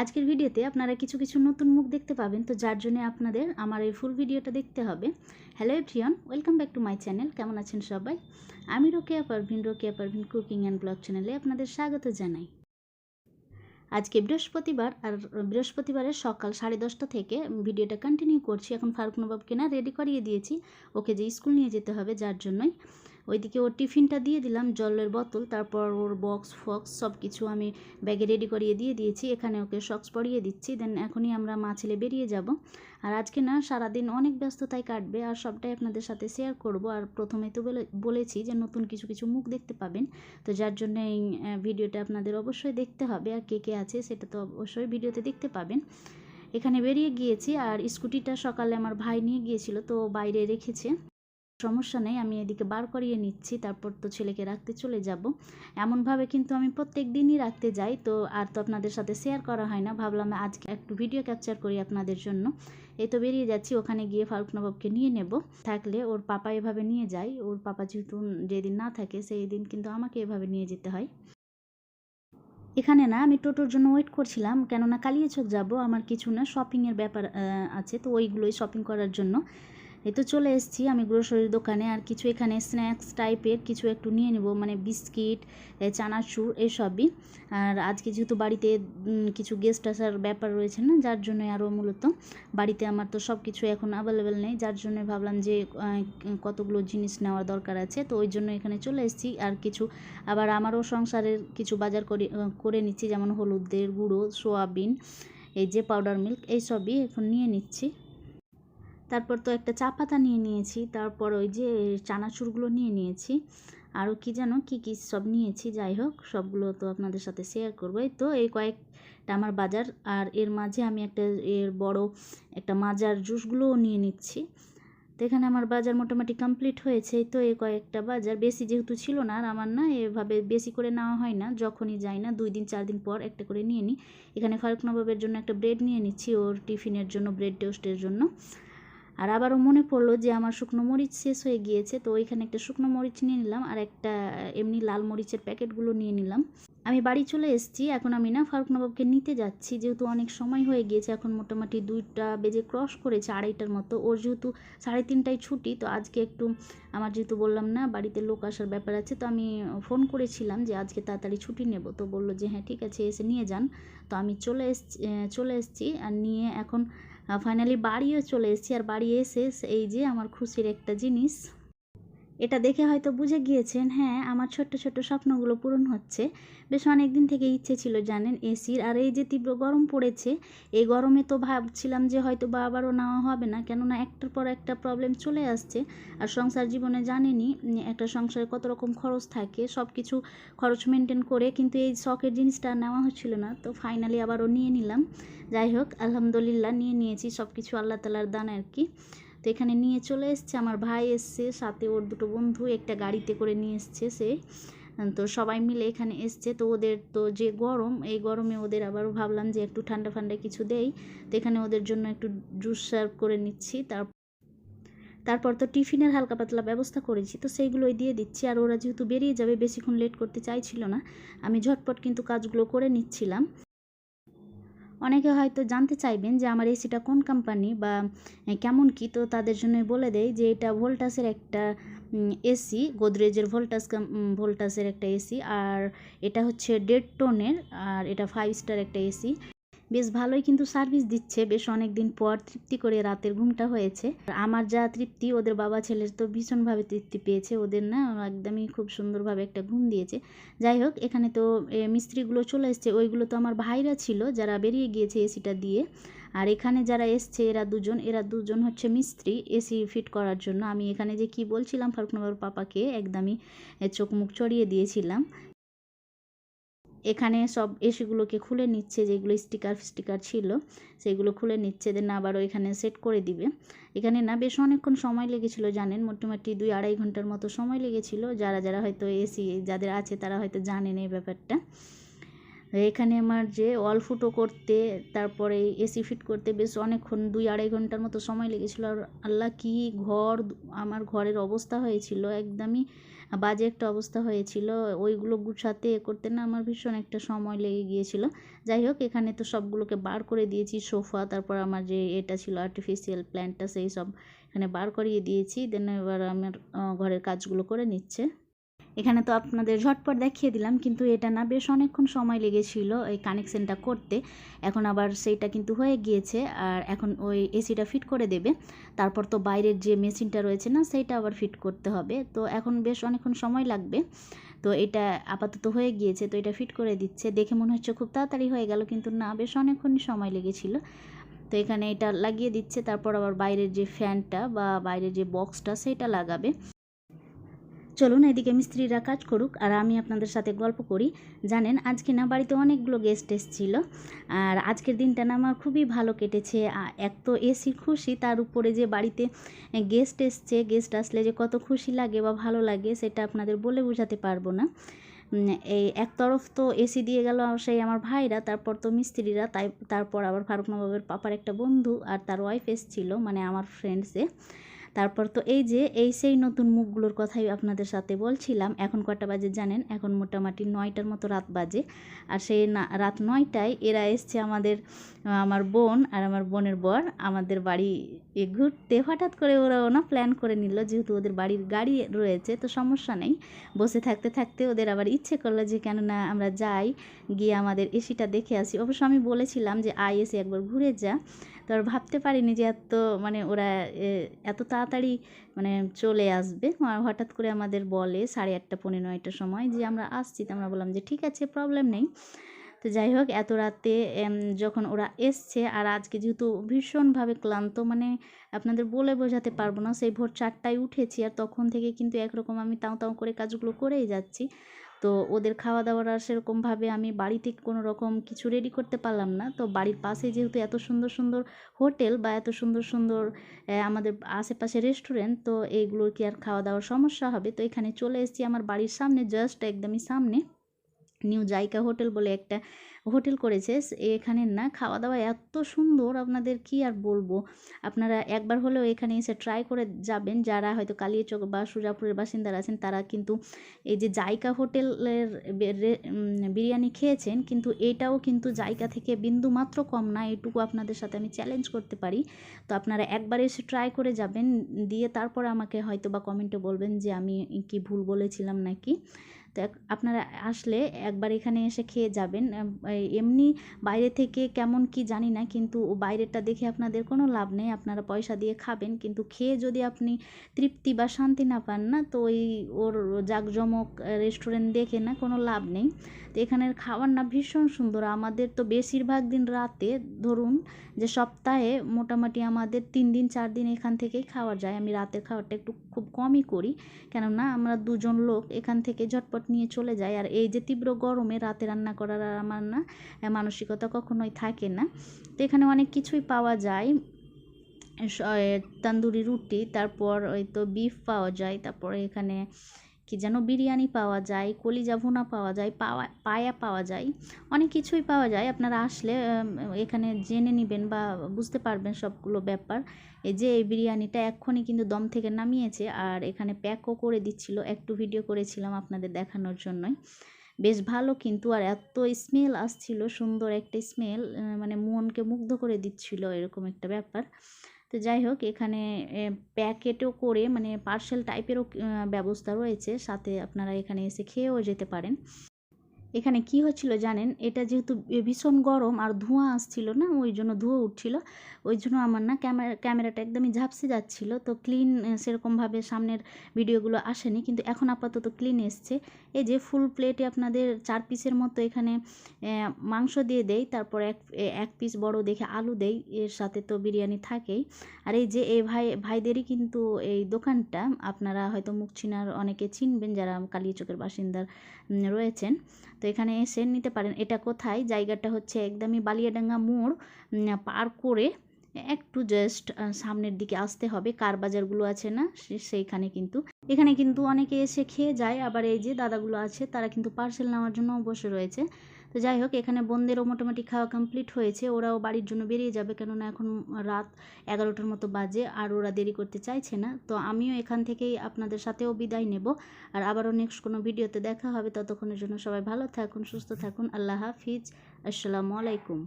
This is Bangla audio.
আজকের ভিডিওতে আপনারা কিছু কিছু নতুন মুখ দেখতে পাবেন। তো যার জন্য আপনাদের আমার এই ফুল ভিডিওটা দেখতে হবে। Hello everyone welcome back to my channel কেমন আছেন সবাই? আমি Rokeya Parvin Rokeya Parvin cooking and blog চ্যানেলে আপনাদের স্বাগত জানাই। আজকে বৃহস্পতিবার, আর বৃহস্পতিবারের সকাল সাড়ে দশটা থেকে ভিডিওটা কন্টিনিউ করছি। এখন ফারুক নবাবকে না রেডি করিয়ে দিয়েছি। ওকে যে স্কুল নিয়ে যেতে হবে, যার জন্যই। ওইদিকে ওর টিফিনটা দিয়ে দিলাম, জলের বোতল, তারপর ওর বক্স ফক্স সব কিছু আমি ব্যাগে রেডি করিয়ে দিয়ে দিয়েছি, এখানে ওকে সক্স পরিয়ে দিচ্ছি দেন এখনই আমরা মা ছেলে বেরিয়ে যাব। আর আজকে না সারাদিন অনেক ব্যস্ততায় কাটবে, আর সবটাই আপনাদের সাথে শেয়ার করব, আর প্রথমে তো বলে, বলেছি যে নতুন কিছু কিছু মুখ দেখতে পাবেন, তো যার জন্য এই ভিডিওটা আপনাদের অবশ্যই দেখতে হবে, আর কে কে আছে সেটা তো অবশ্যই ভিডিওতে দেখতে পাবেন। এখানে বেরিয়ে গিয়েছি, আর স্কুটিটা সকালে আমার ভাই নিয়ে গিয়েছিল, তো বাইরে রেখেছে। সমস্যা নেই, আমি এদিকে বার করিয়ে নিচ্ছি, তারপর তো ছেলেকে রাখতে চলে যাব। এমনভাবে কিন্তু আমি প্রত্যেক দিনই রাখতে যাই, তো আর তো আপনাদের সাথে শেয়ার করা হয় না। ভাবলাম আজকে একটু ভিডিও ক্যাপচার করি আপনাদের জন্য। এই তো বেরিয়ে যাচ্ছি, ওখানে গিয়ে ফারুক নবাবকে নিয়ে নেব। থাকলে ওর পাপা এভাবে নিয়ে যায়, ওর পাপা যেহেতু যেদিন না থাকে, সেই দিন কিন্তু আমাকে এভাবে নিয়ে যেতে হয়। এখানে না, আমি টোটোর জন্য ওয়েট করছিলাম, কেননা কালিয়াচক যাব, আমার কিছু না শপিংয়ের ব্যাপার আছে, তো ওইগুলোই শপিং করার জন্য। এই তো চলে এসেছি আমি গ্রোসারির দোকানে আর কিছু এখানে স্ন্যাক্স টাইপের কিছু একটু নিয়ে নেব মানে বিস্কিট চানাচুর এইসবই আর আজকে যেহেতু বাড়িতে কিছু গেস্ট আসার ব্যাপার রয়েছে না, যার জন্য আরও মূলত বাড়িতে আমার তো সব কিছু এখন অ্যাভেলেবেল নেই, যার জন্য ভাবলাম যে কতগুলো জিনিস নেওয়ার দরকার আছে, তো ওই জন্য এখানে চলে এসেছি। আর কিছু, আবার আমারও সংসারের কিছু বাজার করে করে নিচ্ছি, যেমন হলুদের গুঁড়ো, সোয়াবিন, এই যে পাউডার মিল্ক এইসবই এখন নিয়ে নিচ্ছি। তারপর তো একটা চা পাতা নিয়ে নিয়েছি, তারপর ওই যে চানাচুরগুলো নিয়ে নিয়েছি। আরও কি যেন, কী কী সব নিয়েছি, যাই হোক, সবগুলো তো আপনাদের সাথে শেয়ার করব। তো, এই কয়েকটা আমার বাজার, আর এর মাঝে আমি একটা, এর বড় একটা মাজার জুসগুলোও নিয়ে নিচ্ছি। তো এখানে আমার বাজার মোটামুটি কমপ্লিট হয়েছে। তো, এই কয়েকটা বাজার, বেশি যেহেতু ছিল না, আর আমার না, এভাবে বেশি করে নেওয়া হয় না, যখনই যাই না, দুই দিন, চার দিন পর একটা করে নিয়ে নিই। এখানে ফারুক নবাবের জন্য একটা ব্রেড নিয়ে নিচ্ছি, ওর টিফিনের জন্য ব্রেড টোস্টের জন্য। আর আবারও মনে পড়ল যে আমার শুকনো মরিচ শেষ হয়ে গিয়েছে, তো ওইখানে একটা শুকনো মরিচ নিয়ে নিলাম আর একটা এমনি লাল মরিচের প্যাকেটগুলো নিয়ে নিলাম। আমি বাড়ি চলে এসেছি, এখন আমি না ফারুক নবাবকে নিতে যাচ্ছি, যেহেতু অনেক সময় হয়ে গিয়েছে, এখন মোটামুটি দুইটা বেজে ক্রস করেছে আড়াইটার মতো, ওর যেহেতু সাড়ে তিনটায় ছুটি, তো আজকে একটু আমার যেহেতু বললাম না বাড়িতে লোক আসার ব্যাপার আছে, তো আমি ফোন করেছিলাম যে আজকে তাড়াতাড়ি ছুটি নেব, তো বলল যে হ্যাঁ ঠিক আছে, এসে নিয়ে যান। তো আমি চলে এসছি চলে এসেছি আর নিয়ে এখন ফাইনালি বাড়িও চলে এসেছি। আর বাড়ি এসে এই যে আমার খুশির একটা জিনিস। এটা দেখে হয়তো বুঝে গিয়েছেন হ্যাঁ আমার ছোট্ট ছোট্ট স্বপ্নগুলো পূরণ হচ্ছে। বেশ অনেক দিন থেকে ইচ্ছে ছিল জানেন এসির। আর এই যে তীব্র গরম পড়েছে, এই গরমে তো ভাবছিলাম যে হয়তো বা আবারও নেওয়া হবে না, কেননা একটার পর একটা প্রবলেম চলে আসছে। আর সংসার জীবনে জানেনি একটা সংসারে কত রকম খরচ থাকে সব কিছু খরচ মেনটেন করে, কিন্তু এই শখের জিনিসটা নেওয়া হচ্ছিল না। তো ফাইনালি আবারও নিয়ে নিলাম। যাই হোক, আলহামদুলিল্লাহ, নিয়ে নিয়েছি সব কিছু আল্লাহ তালার দান আর কি। তো এখানে নিয়ে চলে এসছে। আমার ভাই এসছে, সাথে ওর দুটো বন্ধু একটা গাড়িতে করে নিয়ে এসছে সে। তো সবাই মিলে এখানে এসছে। তো ওদের তো যে গরম, এই গরমে ওদের আবারও ভাবলাম যে একটু ঠান্ডা ঠান্ডা কিছু দেই। তো এখানে ওদের জন্য একটু জুস সার্ভ করে নিচ্ছি। তার, তারপর তো টিফিনের হালকা পাতলা ব্যবস্থা করেছি। তো সেইগুলোই দিয়ে দিচ্ছি। আর ওরা যেহেতু বেরিয়ে যাবে, বেশিক্ষণ লেট করতে চাইছিল না। আমি ঝটপট কিন্তু কাজগুলো করে নিচ্ছিলাম। অনেকে হয়তো জানতে চাইবেন যে আমার এসিটা কোন কোম্পানি বা কেমন কি? তো তাদের জন্য বলে দেয় যে এটা ভোল্টাসের একটা এসি গোদরেজের ভোল্টাস ভোল্টাসের একটা এসি। আর এটা হচ্ছে ডেড টোনের আর এটা ফাইভ স্টার একটা এসি। বেশ ভালোই কিন্তু সার্ভিস দিচ্ছে। বেশ অনেক দিন পর তৃপ্তি করে রাতের ঘুমটা হয়েছে। আমার যা তৃপ্তি, ওদের বাবা ছেলের তো ভীষণভাবে তৃপ্তি পেয়েছে। ওদের না একদমই খুব সুন্দরভাবে একটা ঘুম দিয়েছে। যাই হোক, এখানে তো মিস্ত্রিগুলো চলে এসছে। ওইগুলো তো আমার ভাইরা ছিল, যারা বেরিয়ে গিয়েছে এসিটা দিয়ে। আর এখানে যারা এসছে, এরা দুজন এরা দুজন হচ্ছে মিস্ত্রি এসি ফিট করার জন্য। আমি এখানে যে কি বলছিলাম ফারুকনগর পাপাকে একদমই চোখ মুখ চড়িয়ে দিয়েছিলাম। এখানে সব এসিগুলোকে খুলে নিচ্ছে, যেগুলো স্টিকার স্টিকার ছিল, সেগুলো খুলে নিচ্ছে দেন আবারও এখানে সেট করে দিবে। এখানে না বেশ অনেকক্ষণ সময় লেগেছিল, জানেন, মোটামুটি দুই আড়াই ঘণ্টার মতো সময় লেগেছিল, যারা যারা হয়তো এসি যাদের আছে তারা হয়তো জানেন এই ব্যাপারটা। এখানে আমার যে অল ফুটো করতে, তারপরে এসি ফিট করতে বেশ অনেকক্ষণ, দুই আড়াই ঘণ্টার মতো সময় লেগেছিলো। আর আল্লাহ কি ঘর, আমার ঘরের অবস্থা হয়েছিল, একদমই বাজে একটা অবস্থা হয়েছিল, ওইগুলো গুছাতে করতে না আমার ভীষণ একটা সময় লেগে গিয়েছিল। যাই হোক, এখানে তো সবগুলোকে বার করে দিয়েছি, সোফা, তারপর আমার যে এটা ছিল আর্টিফিশিয়াল প্ল্যান্টটা সেই সব এখানে বার করিয়ে দিয়েছি। দেন এবার আমার ঘরের কাজগুলো করে নিচ্ছে। এখানে তো আপনাদের ঝটপট দেখিয়ে দিলাম, কিন্তু এটা না বেশ অনেকক্ষণ সময় লেগেছিল এই কানেকশনটা করতে। এখন আবার সেইটা কিন্তু হয়ে গিয়েছে, আর এখন ওই এসিটা ফিট করে দেবে। তারপর তো বাইরের যে মেশিনটা রয়েছে না, সেইটা আবার ফিট করতে হবে। তো এখন বেশ অনেকক্ষণ সময় লাগবে। তো এটা আপাতত হয়ে গিয়েছে, তো এটা ফিট করে দিচ্ছে। দেখে মনে হচ্ছে খুব তাড়াতাড়ি হয়ে গেল, কিন্তু না, বেশ অনেকক্ষণই সময় লেগেছিল। তো এখানে এটা লাগিয়ে দিচ্ছে, তারপর আবার বাইরের যে ফ্যানটা বা বাইরের যে বক্সটা সেটা লাগাবে। চলুন এদিকে মিস্ত্রিরা কাজ করুক আর আমি আপনাদের সাথে গল্প করি। জানেন, আজকে না বাড়িতে অনেকগুলো গেস্ট এসেছিল। আর আজকের দিনটা না আমার খুবই ভালো কেটেছে। এক তো এসি খুশি, তার উপরে যে বাড়িতে গেস্ট এসছে গেস্ট আসলে যে কত খুশি লাগে বা ভালো লাগে সেটা আপনাদের বলে বোঝাতে পারব না। এই এক তরফ তো এসি দিয়ে গেল সেই আমার ভাইরা, তারপর তো মিস্ত্রিরা, তাই, তারপর আবার ফারুক নবাবের পাপার একটা বন্ধু আর তার ওয়াইফ এসছিল মানে আমার ফ্রেন্ডসে তারপর তো এই যে, এই সেই নতুন মুখগুলোর কথাই আপনাদের সাথে বলছিলাম। এখন কটা বাজে জানেন? এখন মোটামুটি নয়টার মতো রাত বাজে। আর সেই না, রাত নয়টায় এরা এসছে আমাদের আমার বোন আর আমার বোনের বর আমাদের বাড়ি এ ঘুরতে। হঠাৎ করে ওরাও না প্ল্যান করে নিল যেহেতু ওদের বাড়ির গাড়ি রয়েছে, তো সমস্যা নেই। বসে থাকতে থাকতে ওদের আবার ইচ্ছে করল যে, কেননা আমরা যাই, গিয়ে আমাদের এসিটা দেখে আসি। অবশ্য আমি বলেছিলাম যে আই এসে একবার ঘুরে যা। তো আর ভাবতে পারিনি যে এত মানে ওরা এত তাড়াতাড়ি মানে চলে আসবে। হঠাৎ করে আমাদের বলে সাড়ে আটটা, পৌনে নয়টার সময় যে আমরা আসছি। তো আমরা বললাম যে, ঠিক আছে প্রবলেম নেই। তো যাই হোক, এত রাতে যখন ওরা এসছে, আর আজকে যেহেতু ভীষণভাবে ক্লান্ত মানে আপনাদের বলে বোঝাতে পারব না, সেই ভোর চারটায় উঠেছি, আর তখন থেকে কিন্তু একরকম আমি তাও তাও করে কাজগুলো করেই যাচ্ছি। তো ওদের খাওয়া দাওয়ার আর সেরকমভাবে আমি বাড়ি থেকে কোনো রকম কিছু রেডি করতে পারলাম না। তো বাড়ির পাশে যেহেতু এত সুন্দর সুন্দর হোটেল বা এত সুন্দর সুন্দর আমাদের আশেপাশে রেস্টুরেন্ট তো এইগুলোর কি আর খাওয়া দাওয়ার সমস্যা হবে? তো এখানে চলে এসেছি আমার বাড়ির সামনে জাস্ট একদমই সামনে। নিউ জাইকা হোটেল বলে একটা হোটেল করেছে। এখানে না খাওয়া দাওয়া এত সুন্দর আপনাদের কি আর বলব? আপনারা একবার হলেও এখানে এসে ট্রাই করে যাবেন। যারা হয়তো কালিয়াচক বা সুজাপুরের বাসিন্দারা আছেন, তারা কিন্তু এই যে জাইকা হোটেলের বিরিয়ানি খেয়েছেন, কিন্তু এটাও কিন্তু জাইকা থেকে বিন্দু মাত্র কম না। এটুকু আপনাদের সাথে আমি চ্যালেঞ্জ করতে পারি। তো আপনারা একবার এসে ট্রাই করে যাবেন। দিয়ে তারপর আমাকে হয়তো বা কমেন্টে বলবেন যে আমি কি ভুল বলেছিলাম নাকি? তো আপনারা আসলে একবার এখানে এসে খেয়ে যাবেন। এমনি বাইরে থেকে কেমন কি জানি না, কিন্তু বাইরেটা দেখে আপনাদের কোনো লাভ নেই। আপনারা পয়সা দিয়ে খাবেন, কিন্তু খেয়ে যদি আপনি তৃপ্তি বা শান্তি না পান না, তো ওই ওর জাঁকজমক রেস্টুরেন্ট দেখে না কোনো লাভ নেই। তো এখানের খাবার না ভীষণ সুন্দর। আমাদের তো বেশিরভাগ দিন রাতে ধরুন যে সপ্তাহে মোটামুটি আমাদের তিন দিন, চার দিন এখান থেকেই খাওয়া যায়। আমি রাতের খাবারটা একটু খুব কমই করি। কেননা আমরা দুজন লোক এখান থেকে ঝটপট নিয়ে চলে যায়। আর এই যে তীব্র গরমে রাতে রান্না করার আর আমার না মানসিকতা কখনোই থাকে না। তো এখানে অনেক কিছুই পাওয়া যায়। তান্দুরি রুটি, তারপর ওই তো বিফ পাওয়া যায়, তারপরে এখানে কি যেন বিরিয়ানি পাওয়া যায়, কলিজা ভুনা পাওয়া যায়, পাওয়া, পায়া পাওয়া যায়, অনেক কিছুই পাওয়া যায়। আপনারা আসলে এখানে জেনে নেবেন বা বুঝতে পারবেন সবগুলো ব্যাপার। এই যে এই বিরিয়ানিটা এক্ষুনি কিন্তু দম থেকে নামিয়েছে আর এখানে প্যাকও করে দিচ্ছিল, একটু ভিডিও করেছিলাম আপনাদের দেখানোর জন্যই। বেশ ভালো কিন্তু, আর এত স্মেল আসছিল, সুন্দর একটা স্মেল মানে মনকে মুগ্ধ করে দিচ্ছিল, এরকম একটা ব্যাপার। তো যাই হোক, এখানে প্যাকেটও করে মানে পার্সেল টাইপেরও ব্যবস্থা রয়েছে। সাথে আপনারা এখানে এসে খেয়েও যেতে পারেন। এখানে কি হচ্ছিল জানেন? এটা যেহেতু ভীষণ গরম আর ধোঁয়া আসছিল না, ওই জন্য ধোঁয়া উঠছিল। ওই জন্য আমার না ক্যামেরা, ক্যামেরাটা একদমই ঝাপসে যাচ্ছিল। তো ক্লিন সেরকমভাবে সামনের ভিডিওগুলো আসেনি। কিন্তু এখন আপাতত ক্লিন এসছে। এই যে ফুল প্লেটে আপনাদের চার পিসের মতো এখানে মাংস দিয়ে দেই, তারপর এক এক পিস বড় দেখে আলু দেই, এর সাথে তো বিরিয়ানি থাকেই। আর এই যে এই ভাই, ভাইদেরই কিন্তু এই দোকানটা, আপনারা হয়তো মুখ চিনার অনেকে চিনবেন যারা কালিয়াচকের বাসিন্দার রয়েছেন। তো এখানে এসে নিতে পারেন। এটা কোথায়? জায়গাটা হচ্ছে একদমই বালিয়াডাঙ্গা মোড়। পার করে একটু জাস্ট সামনের দিকে আসতে হবে। কার বাজারগুলো আছে না সেইখানে কিন্তু। এখানে কিন্তু অনেকে এসে খেয়ে যায়। আবার এই যে দাদাগুলো আছে, তারা কিন্তু পার্সেল নেওয়ার জন্য বসে রয়েছে। তো যাই হোক, এখানে বোনদেরও মোটামুটি খাওয়া কমপ্লিট হয়েছে। ওরাও বাড়ির জন্য বেরিয়ে যাবে কেননা এখন রাত এগারোটার মতো বাজে আর ওরা দেরি করতে চাইছে না। তো আমিও এখান থেকেই আপনাদের সাথেও বিদায় নেব। আর আবারও নেক্সট কোনো ভিডিওতে দেখা হবে। ততক্ষণের জন্য সবাই ভালো থাকুন, সুস্থ থাকুন। আল্লাহ হাফিজ। আসসালামু আলাইকুম।